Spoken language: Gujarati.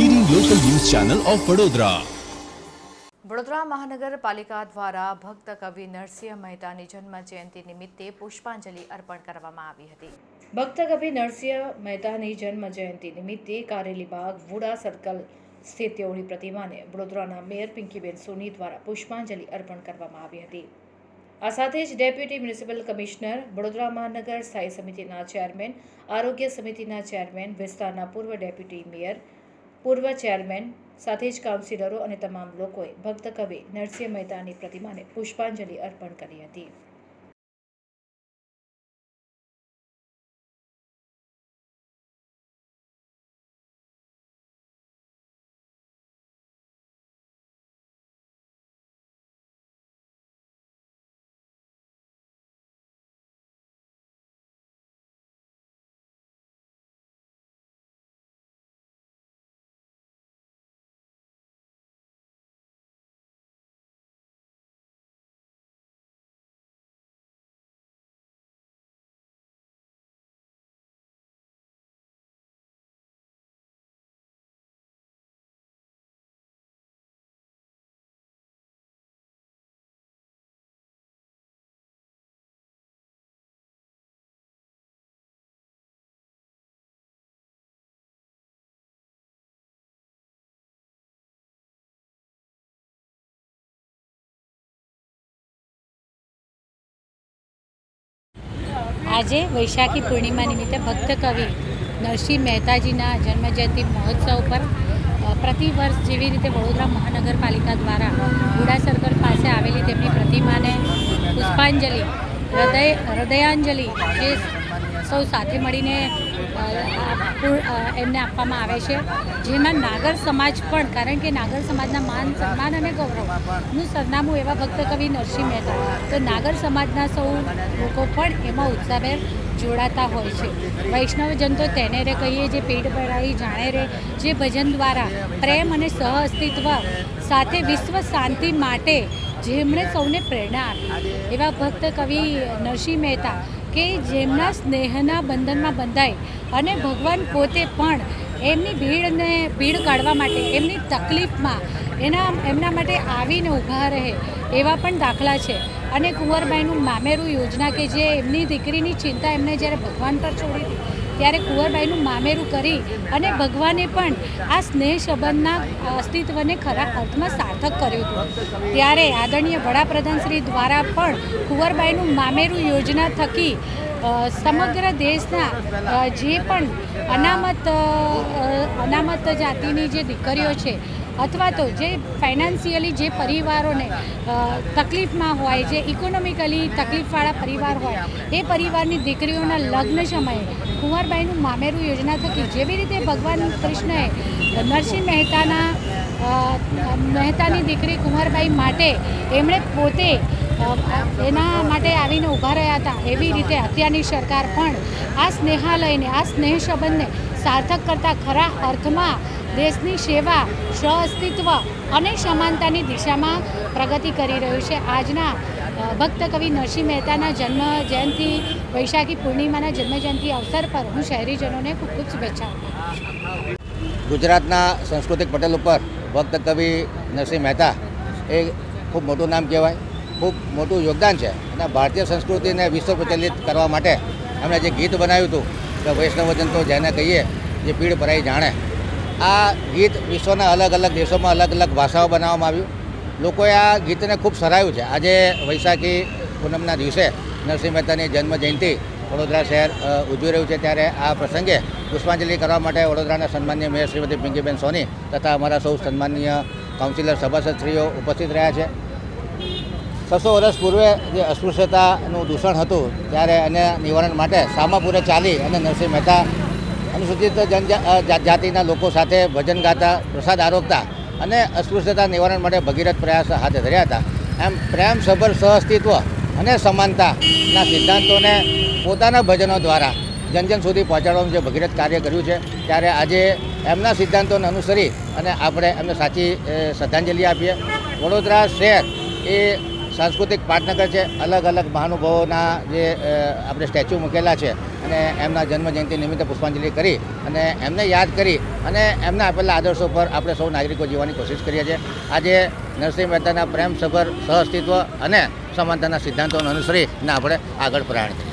ચેનલ ઓફ વડોદરા વડોદરા મહાનગરપાલિકા દ્વારા ભક્ત કવિ નરસિંહ મહેતાની જન્મ જયંતિ નિમિત્તે પુષ્પાંજલિ અર્પણ કરવામાં આવી હતી. ભક્ત કવિ નરસિંહ મહેતાની જન્મ જયંતિ નિમિત્તે કારેલીબાગ વુડા સર્કલ સ્થિત તેઓની પ્રતિમાને વડોદરાના મેયર પિંકીબેન સોની દ્વારા પુષ્પાંજલિ અર્પણ કરવામાં આવી હતી. આ સાથે જ ડેપ્યુટી મ્યુનિસિપલ કમિશનર વડોદરા મહાનગર સ્થાયી સમિતિના ચેરમેન આરોગ્ય સમિતિના ચેરમેન વિસ્તારના પૂર્વ ડેપ્યુટી મેયર પૂર્વ ચેરમેન સાથે જ કાઉન્સિલરો અને તમામ લોકોએ ભક્ત કવિ નરસિંહ મહેતાની પ્રતિમાને પુષ્પાંજલિ અર્પણ કરી હતી. આજે વૈશાખી પૂર્ણિમા નિમિત્તે ભક્ત કવિ નરસિંહ મહેતાજીના જન્મજયંતિ મહોત્સવ પર પ્રતિવર્ષ જેવી રીતે વડોદરા મહાનગરપાલિકા દ્વારા ગુડા સર્કલ પાસે આવેલી તેમની પ્રતિમાને પુષ્પાંજલિ, હૃદય, હૃદયાંજલિ જે સૌ સાથે મળીને એમને આપવામાં આવે છે. જેમાં નાગર સમાજ પણ, કારણ કે નાગર સમાજના માન સન્માન અને ગૌરવનું સરનામું એવા ભક્ત કવિ નરસિંહ મહેતા. તો નાગર સમાજના સૌ લોકો પણ એમાં ઉત્સાહભેર જોડાતા હોય છે. વૈષ્ણવજન તો તેને રે કહીએ જે પેટ ભરાઈ જાણે રે, જે ભજન દ્વારા પ્રેમ અને સહ અસ્તિત્વ સાથે વિશ્વ શાંતિ માટે જેમણે સૌને પ્રેરણા આપી. એવા ભક્ત કવિ નરસિંહ મહેતા કે જેમના સ્નેહના બંધનમાં બંધાય અને ભગવાન પોતે પણ એમની ભીડને ભીડ કાઢવા માટે, એમની તકલીફમાં એના, એમના માટે આવીને ઊભા રહે એવા પણ દાખલા છે. અને કુંવરબાઈનું મામેરું યોજના કે જે એમની દીકરીની ચિંતા એમને જ્યારે ભગવાન પર છોડી હતી ત્યારે કુંવરબાઈનું મામેરું કરી અને ભગવાને પણ આ સ્નેહ સંબંધના અસ્તિત્વને ખરા અર્થમાં સાર્થક કર્યું હતું. ત્યારે આદરણીય વડાપ્રધાન શ્રી દ્વારા પણ કુંવરબાઈનું મામેરું યોજના થકી સમગ્ર દેશના જે પણ અનામત અનામત જાતિની જે દીકરીઓ છે અથવા તો જે ફાઇનાન્સિયલી જે પરિવારોને તકલીફમાં હોય, જે ઇકોનોમિકલી તકલીફવાળા પરિવાર હોય, એ પરિવારની દીકરીઓના લગ્ન સમયે કુંવરબાઈનું મામેરું યોજના થકી જેવી રીતે ભગવાન કૃષ્ણએ નરસિંહ મહેતાના મહેતાની દીકરી કુંવરબાઈ માટે એમણે પોતે એના માટે આવીને ઊભા રહ્યા હતા, એવી રીતે અત્યારની સરકાર પણ આ સ્નેહાલયને, આ સ્નેહ સંબંધને સાર્થક કરતા ખરા અર્થમાં દેશની સેવા સ્વ અસ્તિત્વ અને સમાનતાની દિશામાં પ્રગતિ કરી રહ્યું છે. આજના ભક્ત કવિ નરસિંહ મહેતાના જન્મ જયંતિ, વૈશાખી પૂર્ણિમાના જન્મ જયંતિ અવસર પર હું શહેરીજનોને ખૂબ ખૂબ શુભેચ્છા ગુજરાતના સાંસ્કૃતિક પટેલ ઉપર ભક્ત કવિ નરસિંહ મહેતા એ ખૂબ મોટું નામ કહેવાય, ખૂબ મોટું યોગદાન છે અને ભારતીય સંસ્કૃતિને વિશ્વ પ્રચલિત કરવા માટે એમણે જે ગીત બનાવ્યું હતું, કે વૈષ્ણવજન તો જેને કહીએ, જે પીડ ભરાઈ જાણે આ ગીત વિશ્વના અલગ અલગ દેશોમાં અલગ અલગ ભાષાઓ બનાવવામાં આવ્યું. લોકોએ આ ગીતને ખૂબ સરાયું છે. આજે વૈશાખી પૂનમના દિવસે નરસિંહ મહેતાની જન્મ જયંતિ વડોદરા શહેર ઉજવી રહ્યું છે. ત્યારે આ પ્રસંગે પુષ્પાંજલિ કરવા માટે વડોદરાના સન્માનીય મેયર શ્રીમતી પિંકીબેન સોની તથા અમારા સૌ સન્માનીય કાઉન્સિલર સભાસદશ્રીઓ ઉપસ્થિત રહ્યા છે. છસો વર્ષ પૂર્વે જે અસ્પૃશ્યતાનું દૂષણ હતું, ત્યારે એને નિવારણ માટે સામાપુરે ચાલી અને નરસિંહ મહેતા અનુસૂચિત જનજાતિના લોકો સાથે ભજન ગાતા, પ્રસાદ આરોગતા અને અસ્પૃશ્યતા નિવારણ માટે ભગીરથ પ્રયાસ હાથ ધર્યા હતા. એમ પ્રેમ, સભર, સહઅસ્તિત્વ અને સમાનતાના સિદ્ધાંતોને પોતાના ભજનો દ્વારા જન જન સુધી પહોંચાડવાનું જે ભગીરથ કાર્ય કર્યું છે, ત્યારે આજે એમના સિદ્ધાંતોને અનુસરી અને આપણે એમને સાચી શ્રદ્ધાંજલિ આપીએ. વડોદરા શહેર એ સાંસ્કૃતિક પાટનગર છે, અલગ અલગ મહાનુભાવોના જે આપણે સ્ટેચ્યુ મૂકેલા છે અને એમના જન્મજયંતિ નિમિત્તે પુષ્પાંજલિ કરી અને એમને યાદ કરી અને એમના આપેલા આદર્શો પર આપણે સૌ નાગરિકો જીવવાની કોશિશ કરીએ છીએ. આજે નરસિંહ મહેતાના પ્રેમસભર સહઅસ્તિત્વ અને સમાનતાના સિદ્ધાંતોને અનુસરીને આપણે આગળ પ્રયાણ કરીએ.